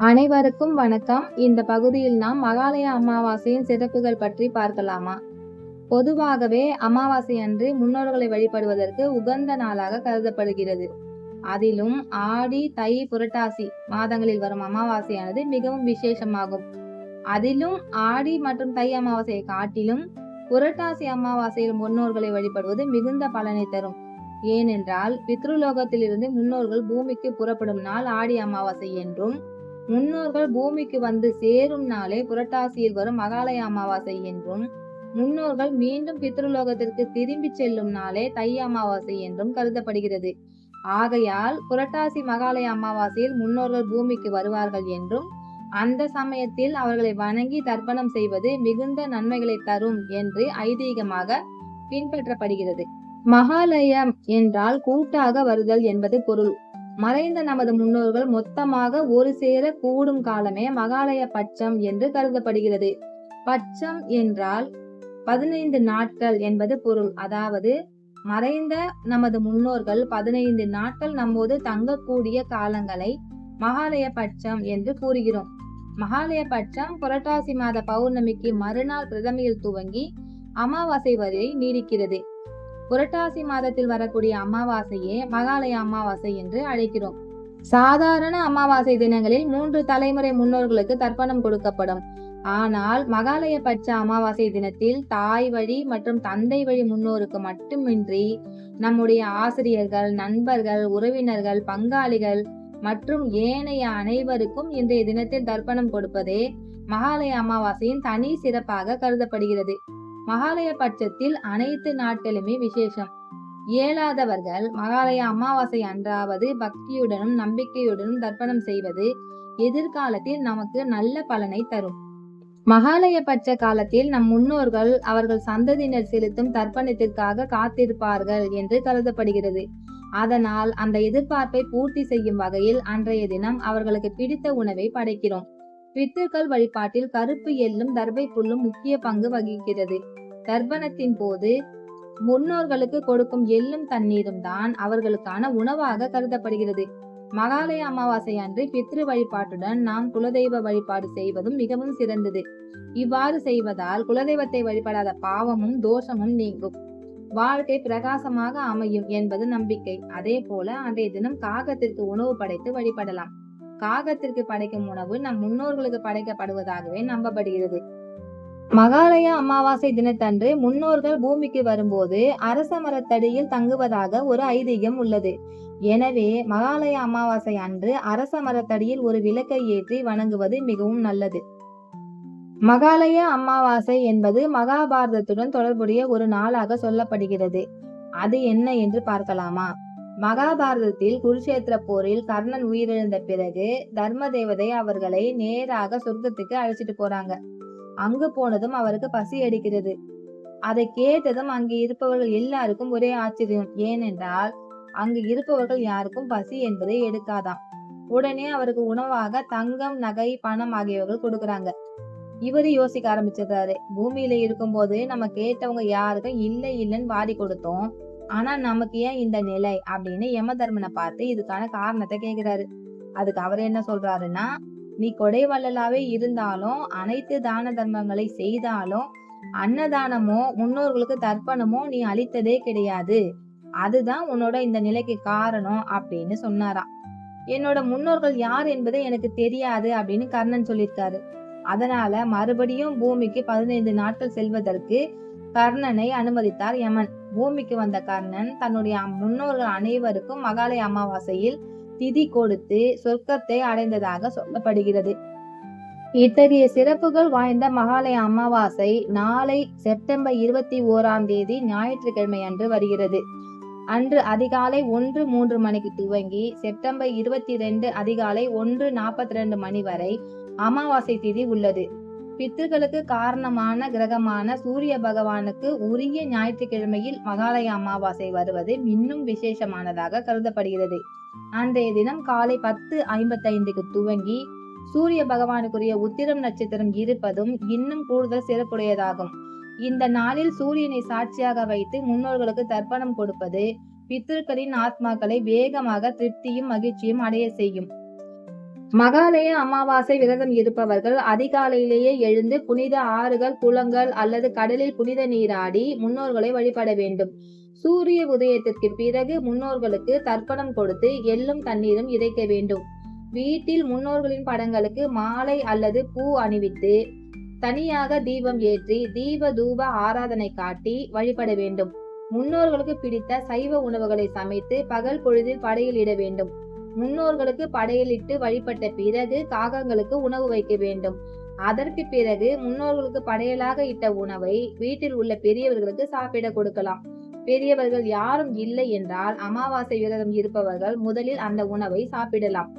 அனைவருக்கும் வணக்கம். இந்த பகுதியில் நாம் மகாலய அமாவாசையின் சிறப்புகள் பற்றி பார்க்கலாமா? பொதுவாகவே அமாவாசை அன்று முன்னோர்களை வழிபடுவதற்கு உகந்த நாளாக கருதப்படுகிறது. அதிலும் ஆடி தை புரட்டாசி மாதங்களில் வரும் அமாவாசையானது மிகவும் விசேஷமாகும். அதிலும் ஆடி மற்றும் தை அமாவாசையை காட்டிலும் புரட்டாசி அமாவாசையில் முன்னோர்களை வழிபடுவது மிகுந்த பலனை தரும். ஏனென்றால் பித்ருலோகத்திலிருந்து முன்னோர்கள் பூமிக்கு புறப்படும் நாள் ஆடி அமாவாசை என்றும் முன்னோர்கள் பூமிக்கு வந்து சேரும் நாளே புரட்டாசியில் வரும் மகாலய அமாவாசை என்றும் முன்னோர்கள் மீண்டும் பித்ருலோகத்திற்கு திரும்பி செல்லும் நாளே தை அமாவாசை என்றும் கருதப்படுகிறது. ஆகையால் புரட்டாசி மகாலய அமாவாசையில் முன்னோர்கள் பூமிக்கு வருவார்கள் என்றும் அந்த சமயத்தில் அவர்களை வணங்கி தர்ப்பணம் செய்வது மிகுந்த நன்மைகளை தரும் என்று ஐதீகமாக பின்பற்றப்படுகிறது. மகாலயம் என்றால் கூட்டாக வருதல் என்பது பொருள். மறைந்த நமது முன்னோர்கள் மொத்தமாக ஒரு சேர கூடும் காலமே மகாலய பட்சம் என்று கருதப்படுகிறது. பட்சம் என்றால் பதினைந்து நாட்கள் என்பது பொருள். அதாவது மறைந்த நமது முன்னோர்கள் பதினைந்து நாட்கள் நம்மோது தங்கக்கூடிய காலங்களை மகாலய பட்சம் என்று கூறுகிறோம். மகாலய பட்சம் புரட்டாசி மாத பௌர்ணமிக்கு மறுநாள் பிரதமையில் துவங்கி அமாவாசை வரை நீடிக்கிறது. புரட்டாசி மாதத்தில் வரக்கூடிய அமாவாசையே மகாலய அமாவாசை என்று அழைக்கிறோம். சாதாரண அமாவாசை தினங்களில் மூன்று தலைமுறை முன்னோர்களுக்கு தர்ப்பணம் கொடுக்கப்படும். ஆனால் மகாலய பட்ச அமாவாசை தினத்தில் தாய் வழி மற்றும் தந்தை வழி முன்னோருக்கு மட்டுமின்றி நம்முடைய ஆசிரியர்கள் நண்பர்கள் உறவினர்கள் பங்காளிகள் மற்றும் ஏனைய அனைவருக்கும் இன்றைய தினத்தில் தர்ப்பணம் கொடுப்பதே மகாலய அமாவாசையின் தனி சிறப்பாக கருதப்படுகிறது. மகாலய பட்சத்தில் அனைத்து நாட்களுமே விசேஷம். இயலாதவர்கள் மகாலய அமாவாசை அன்றாவது பக்தியுடனும் நம்பிக்கையுடனும் தர்ப்பணம் செய்வது எதிர்காலத்தில் நமக்கு நல்ல பலனை தரும். மகாலய பட்ச காலத்தில் நம் முன்னோர்கள் அவர்கள் சந்ததியினர் செலுத்தும் தர்ப்பணத்திற்காக காத்திருப்பார்கள் என்று கருதப்படுகிறது. அதனால் அந்த எதிர்பார்ப்பை பூர்த்தி செய்யும் வகையில் அன்றைய தினம் அவர்களுக்கு பிடித்த உணவை படைக்கிறோம். பித்தர்கள் வழிபாட்டில் கருப்பு எள்ளும் தர்பை புல்லும் முக்கிய பங்கு வகிக்கிறது. தர்ப்பணத்தின் போது முன்னோர்களுக்கு கொடுக்கும் எள்ளும் தண்ணீரும் தான் அவர்களுக்கான உணவாக கருதப்படுகிறது. மகாலய அமாவாசை அன்று பித்ரு வழிபாட்டுடன் நாம் குலதெய்வ வழிபாடு செய்வதும் மிகவும் சிறந்தது. இவ்வாறு செய்வதால் குலதெய்வத்தை வழிபடாத பாவமும் தோஷமும் நீங்கும். வாழ்க்கை பிரகாசமாக அமையும் என்பது நம்பிக்கை. அதே போல அன்றைய தினம் காகத்திற்கு உணவு படைத்து வழிபடலாம். காகத்திற்கு படைக்கும் உணவு நம் முன்னோர்களுக்கு படைக்கப்படுவதாகவே நம்பப்படுகிறது. மகாலய அமாவாசை தினத்தன்று முன்னோர்கள் பூமிக்கு வரும்போது அரச மரத்தடியில் தங்குவதாக ஒரு ஐதீகம் உள்ளது. எனவே மகாலய அமாவாசை அன்று அரச மரத்தடியில் ஒரு விளக்கை ஏற்றி வணங்குவது மிகவும் நல்லது. மகாலய அமாவாசை என்பது மகாபாரதத்துடன் தொடர்புடைய ஒரு நாளாக சொல்லப்படுகிறது. அது என்ன என்று பார்க்கலாமா? மகாபாரதத்தில் குருஷேத்திர போரில் கர்ணன் உயிரிழந்த பிறகு தர்ம தேவதை அவர்களை நேராக சொர்க்கத்துக்கு அழைச்சிட்டு போறாங்க. அங்கு போனதும் அவருக்கு பசி அடிக்கிறது அதை கேட்டதும் அங்கு இருப்பவர்கள் எல்லாருக்கும் ஒரே ஆச்சரியம். ஏனென்றால் அங்கு இருப்பவர்கள் யாருக்கும் பசி என்பதை எடுக்காதாம். உடனே அவருக்கு உணவாக தங்கம் நகை பணம் ஆகியவர்கள் கொடுக்குறாங்க. இவரு யோசிக்க ஆரம்பிச்சிடுறாரு. பூமியில இருக்கும்போது நம்ம கேட்டவங்க யாருக்கும் இல்லை இல்லைன்னு வாரி கொடுத்தோம். ஆனா நமக்கு ஏன் இந்த நிலை அப்படின்னு யம தர்மனை பார்த்து இதுக்கான காரணத்தை கேக்குறாரு. அதுக்கு அவர் என்ன சொல்றாருன்னா நீ கொடை வள்ளலாவே இருந்தாலும் அனைத்து தான தர்மங்களை செய்தாலும் அன்னதானமோ முன்னோர்களுக்கு தர்ப்பணமோ நீ அளித்ததே கிடையாது. அதுதான் உன்னோட இந்த நிலைக்கு காரணம் அப்படின்னு சொன்னாராம் என்னோட முன்னோர்கள் யார் என்பது எனக்கு தெரியாது அப்படின்னு கர்ணன் சொல்லியிருக்காரு. அதனால மறுபடியும் பூமிக்கு பதினைந்து நாட்கள் செல்வதற்கு கர்ணனை அனுமதித்தார் யமன். பூமிக்கு வந்த கர்ணன் தன்னுடைய முன்னோர்கள் அனைவருக்கும் மகாலய அமாவாசையில் திதி கொடுத்து சொர்க்கத்தை அடைந்ததாக சொல்லப்படுகிறது. இத்தகைய சிறப்புகள் வாய்ந்த மகாலய அமாவாசை நாளை செப்டம்பர் இருபத்தி ஓராம் தேதி ஞாயிற்றுக்கிழமை அன்று வருகிறது. அன்று அதிகாலை ஒன்று மூன்று மணிக்கு துவங்கி செப்டம்பர் இருபத்தி ரெண்டு அதிகாலை ஒன்று நாற்பத்தி ரெண்டு மணி வரை அமாவாசை திதி உள்ளது. பித்துகளுக்கு காரணமான கிரகமான சூரிய பகவானுக்கு உரிய ஞாயிற்றுக்கிழமையில் மகாலய அமாவாசை வருவது இன்னும் விசேஷமானதாக கருதப்படுகிறது. அன்றைய தினம் காலை பத்து ஐம்பத்தைந்துக்கு துவங்கி சூரிய பகவானுக்குரிய உத்திரம் நட்சத்திரம் இருப்பதும் இன்னும் கூடுதல் சிறப்புடையதாகும். இந்த நாளில் சூரியனை சாட்சியாக வைத்து முன்னோர்களுக்கு தர்ப்பணம் கொடுப்பது பித்திருக்களின் ஆத்மாக்களை வேகமாக திருப்தியும் மகிழ்ச்சியும் அடைய செய்யும். மகாலய அமாவாசை விரதம் இருப்பவர்கள் அதிகாலையிலேயே எழுந்து புனித ஆறுகள் குளங்கள் அல்லது கடலில் புனித நீராடி முன்னோர்களை வழிபட வேண்டும். சூரிய உதயத்திற்கு பிறகு முன்னோர்களுக்கு தர்ப்பணம் கொடுத்து எள்ளும் தண்ணீரும் இறைக்க வேண்டும். வீட்டில் முன்னோர்களின் படங்களுக்கு மாலை அல்லது பூ அணிவித்து தனியாக தீபம் ஏற்றி தீப தூப ஆராதனை காட்டி வழிபட வேண்டும். முன்னோர்களுக்கு பிடித்த சைவ உணவுகளை சமைத்து பகல் பொழுதில் படையில் இட வேண்டும். முன்னோர்களுக்கு படையலிட்டு வழிபட்ட பிறகு காகங்களுக்கு உணவு வைக்க வேண்டும். அதற்கு பிறகு முன்னோர்களுக்கு படையலாக இட்ட உணவை வீட்டில் உள்ள பெரியவர்களுக்கு சாப்பிட கொடுக்கலாம். பெரியவர்கள் யாரும் இல்லை என்றால் அமாவாசை விரதம் இருப்பவர்கள் முதலில் அந்த உணவை சாப்பிடலாம்.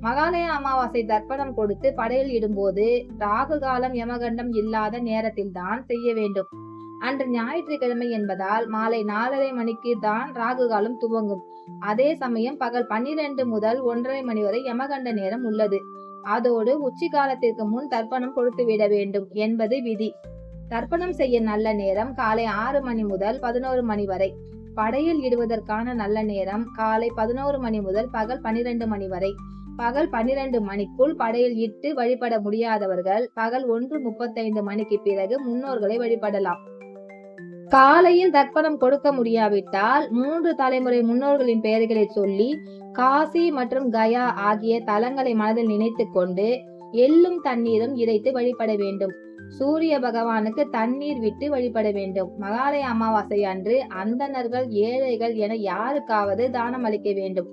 மகாலய அமாவாசை தர்ப்பணம் கொடுத்து படையல் இடும்போது ராகு காலம் யமகண்டம் இல்லாத நேரத்தில் தான் செய்ய வேண்டும். அன்று ஞாயிற்றுக்கிழமை என்பதால் மாலை நாலரை மணிக்கு தான் ராகு காலம் துவங்கும். அதே சமயம் பகல் பன்னிரண்டு முதல் ஒன்றரை மணி வரை யமகண்ட நேரம் உள்ளது. அதோடு உச்சி காலத்திற்கு முன் தர்ப்பணம் கொடுத்து விட வேண்டும் என்பது விதி. தர்ப்பணம் செய்ய நல்ல நேரம் காலை ஆறு மணி முதல் பதினோரு மணி வரை. படையில் இடுவதற்கான நல்ல நேரம் காலை பதினோரு மணி முதல் பகல் பனிரெண்டு மணி வரை. பகல் பன்னிரண்டு மணிக்குள் படையில் இட்டு வழிபட முடியாதவர்கள் பகல் ஒன்று முப்பத்தைந்து மணிக்கு பிறகு முன்னோர்களை வழிபடலாம். காலையில் தர்ப்பணம் கொடுக்க முடியாவிட்டால் மூன்று தலைமுறை முன்னோர்களின் பெயர்களை சொல்லி காசி மற்றும் கயா ஆகிய தலங்களை மனதில் நினைத்து கொண்டு எள்ளும் தண்ணீரும் இறைத்து வழிபட வேண்டும். சூரிய பகவானுக்கு தண்ணீர் விட்டு வழிபட வேண்டும். மகாலய அமாவாசை அன்று அந்தணர்கள் ஏழைகள் என யாருக்காவது தானம் அளிக்க வேண்டும்.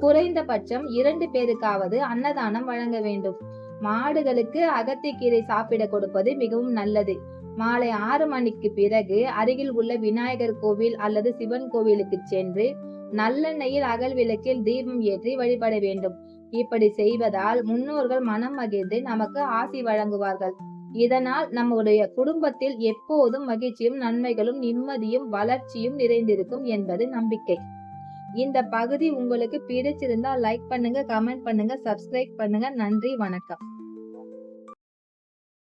குறைந்தபட்சம் இரண்டு பேருக்காவது அன்னதானம் வழங்க வேண்டும். மாடுகளுக்கு அகத்திக்கீரை சாப்பிட கொடுப்பது மிகவும் நல்லது. மாலை ஆறு மணிக்கு பிறகு அருகில் உள்ள விநாயகர் கோவில் அல்லது சிவன் கோவிலுக்கு சென்று நல்லெண்ணெயில் அகல் விளக்கில் தீபம் ஏற்றி வழிபட வேண்டும். இப்படி செய்வதால் முன்னோர்கள் மனம் மகிழ்ந்து நமக்கு ஆசி வழங்குவார்கள். இதனால் நம்முடைய குடும்பத்தில் எப்போதும் மகிழ்ச்சியும் நன்மைகளும் நிம்மதியும் வளர்ச்சியும் நிறைந்திருக்கும் என்பது நம்பிக்கை. இந்த பகுதி உங்களுக்கு பிடிச்சிருந்தா லைக் பண்ணுங்க கமெண்ட் பண்ணுங்க சப்ஸ்கிரைப் பண்ணுங்க. நன்றி வணக்கம்.